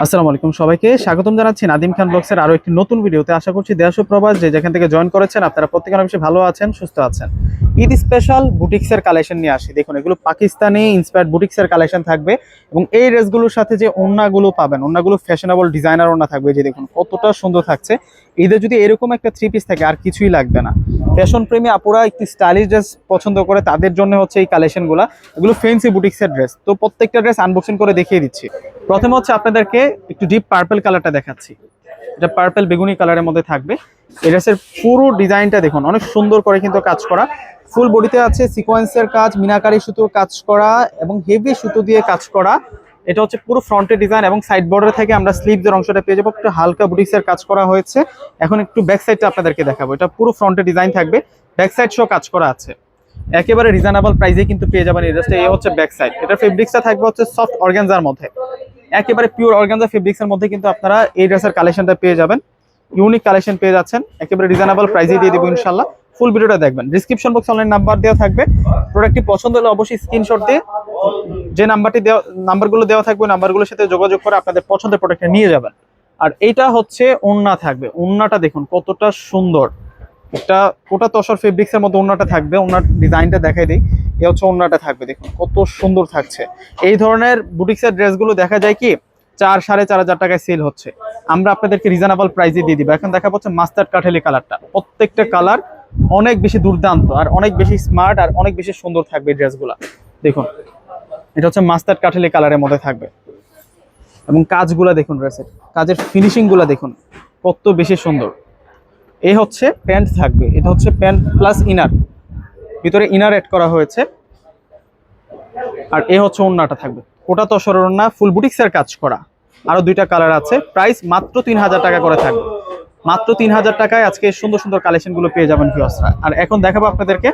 আসসালামু আলাইকুম সবাইকে। স্বাগতম জানাচ্ছি নাদিম খান ব্লগসের আরও একটি নতুন ভিডিওতে। আশা করছি দেশ প্রবাস যে যেখান থেকে জয়েন করেছেন, আপনারা প্রত্যেকে অনেক বেশি ভালো আছেন, সুস্থ আছেন। ঈদ স্পেশাল বুটিক্সের কালেকশন নিয়ে আসি। দেখুন, এগুলো পাকিস্তানি ইন্সপায়ার্ড বুটিক্সের কালেকশন থাকবে এবং এই ড্রেসগুলোর সাথে যে ওড়নাগুলো পাবেন, ওড়নাগুলো ফ্যাশনেবল ডিজাইনার ওড়না থাকবে। যে দেখুন, কতটা সুন্দর থাকছে। ঈদে যদি এরকম একটা থ্রি পিস থাকে, আর কিছুই লাগবে না। ফ্যাশন প্রেমী আপুরা একটি স্টাইলিশ ড্রেস পছন্দ করে, তাদের জন্য হচ্ছে এই কালেকশনগুলো এগুলো ফেন্সি বুটিক্সের ড্রেস তো প্রত্যেকটা ড্রেস আনবক্সিং করে দেখিয়ে দিচ্ছি। প্রথমে হচ্ছে আপনাদেরকে একটু ডিপ পার্পল কালারটা দেখাচ্ছি। এটা পার্পেল বেগুনি কালারের মধ্যে থাকবে। এই ড্রেসের পুরো ডিজাইনটা দেখুন, অনেক সুন্দর করে কিন্তু কাজ করা। ফুল বডিতে আছে সিকোয়েন্সের কাজ, মিনাকারি সুতোর কাজ করা এবং হেভি সুতো দিয়ে কাজ করা। এটা হচ্ছে পুরো ফ্রন্টের ডিজাইন এবং সাইড বর্ডার থেকে আমরা স্লিভদের অংশটা পেয়ে যাব। একটু হালকা বুটিক্সের কাজ করা হয়েছে। এখন একটু ব্যাক সাইডটা আপনাদেরকে দেখাবো। এটা পুরো ফ্রন্টের ডিজাইন থাকবে। ব্যাক সাইড শো কাজ করা আছে। একেবারে রিজনেবল প্রাইসে কিন্তু পেয়ে যাবেন এই ড্রেসটা এই হচ্ছে ব্যাক সাইড এটা ফেব্রিক্সটা থাকবে হচ্ছে সফট অর্গানজার মধ্যে। একেবারে পিওর অর্গানজা ফেব্রিক্সের মধ্যে কিন্তু আপনারা এই ড্রেসের কালেকশনটা পেয়ে যাবেন। ইউনিক কালেকশন পেয়ে যাচ্ছেন। একেবারে রিজনেবল প্রাইসে দিয়ে দেবো ইনশাল্লাহ ফুল ভিডিওটা দেখবেন। ডিসক্রিপশন বক্স অনলাইন নাম্বার দেওয়া থাকবে। প্রোডাক্টটি পছন্দ হলে অবশ্যই স্ক্রিনশট দিয়ে যে নাম্বারটি দেওয়া নাম্বারগুলো দেওয়া থাকবে নাম্বারগুলোর সাথে যোগাযোগ করে আপনাদের পছন্দের প্রোডাক্টটা নিয়ে যাবেন। আর এইটা হচ্ছে ওন্না থাকবে। ওন্নাটা দেখুন, কতটা সুন্দর। একটা কোটা তসর ফেব্রিক্সের মধ্যে ওন্নাটা থাকবে। ওনার ডিজাইনটা দেখাই দিই। এ হচ্ছে ওন্নাটা থাকবে। দেখুন, কত সুন্দর থাকছে। এই ধরনের বুটিক্সের ড্রেসগুলো দেখা যায় কি, চার সাড়ে চার হাজার টাকায় সেল হচ্ছে। আমরা আপনাদেরকে রিজনেবল প্রাইসে দিয়ে দিব। এখন দেখা পাচ্ছে মাস্টার্ড কাঠেলি কালারটা প্রত্যেকটা কালার অনেক বেশি দুর্দান্ত, আর অনেক বেশি স্মার্ট আর অনেক বেশি সুন্দর থাকবে এই ড্রেসগুলা। দেখুন, এটা হচ্ছে মাস্টার্ড কাঠেলি কালারের মধ্যে থাকবে। এবং কাজগুলা দেখুন ড্রেসের কাজের ফিনিশিংগুলা দেখুন, কত বেশি সুন্দর। এ হচ্ছে প্যান্ট থাকবে, এটা হচ্ছে প্যান্ট প্লাস ইনার ভিতরে ইনার এড করা হয়েছে। আর এ হচ্ছে ওন্নাটা থাকবে। ওটা তো ওন্না ফুল বুটিক্সের কাজ করা। আরও দুইটা কালার আছে প্রাইস মাত্র তিন হাজার টাকা করে থাকবে। মাত্র তিন হাজার টাকায় আজকে সুন্দর সুন্দর কালেকশনগুলো পেয়ে যাবেন ভিউয়ার্সরা। আর এখন দেখাবো আপনাদেরকে,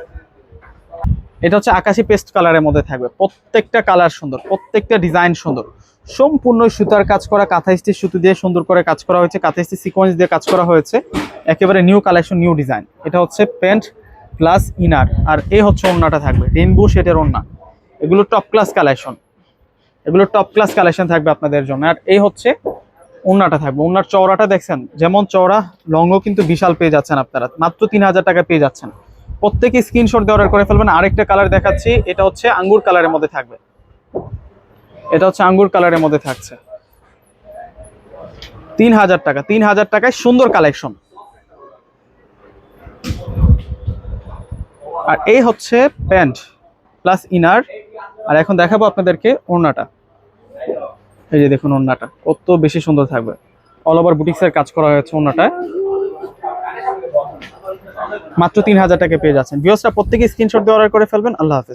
এটা হচ্ছে আকাশি পেস্ট কালারের মধ্যে থাকবে। প্রত্যেকটা কালার সুন্দর, প্রত্যেকটা ডিজাইন সুন্দর। সম্পূর্ণ সুতার কাজ করা, কাঁথা স্টিচ সুতো দিয়ে সুন্দর করে কাজ করা হয়েছে, কাঁথা স্টিচ সিকোয়েন্স দিয়ে কাজ করা হয়েছে। একেবারে নিউ কালেকশন নিউ ডিজাইন এটা হচ্ছে প্যান্ট প্লাস ইনার আর এই হচ্ছে ওন্নাটা থাকবে রেনবো শেডের ওন্না এগুলো টপ ক্লাস কালেকশন এগুলো টপ ক্লাস কালেকশন থাকবে আপনাদের জন্য। আর এই হচ্ছে ওন্নাটা থাকবে। ওন্নার চওড়াটা দেখছেন? যেমন চওড়া, লংও কিন্তু বিশাল পেয়ে যাচ্ছেন আপনারা। মাত্র তিন হাজার টাকা পেয়ে যাচ্ছেন। প্রত্যেকে স্ক্রিনশট দিয়ে অর্ডার করে ফেলবেন। আরেকটা কালার দেখাচ্ছি। এটা হচ্ছে আঙ্গুর কালারের মধ্যে থাকবে। এটা হচ্ছে আঙ্গুর কালারের মধ্যে থাকছে। তিন হাজার টাকা। তিন হাজার টাকায় সুন্দর কালেকশন আর এই হচ্ছে প্যান্ট প্লাস ইনার আর এখন দেখাবো আপনাদেরকে ওড়নাটা। এই যে দেখুন ওন্নাটা কত বেশি সুন্দর থাকবে। অল ওভার বুটিক্সের কাজ করা হয়েছে ওন্নাটায় মাত্র তিন হাজার টাকা পেয়ে যাচ্ছেন। ভিউসরা প্রত্যেকে স্ক্রিনশট দিয়ে অর্ডার করে ফেলবেন। আল্লাহ হাফেজ।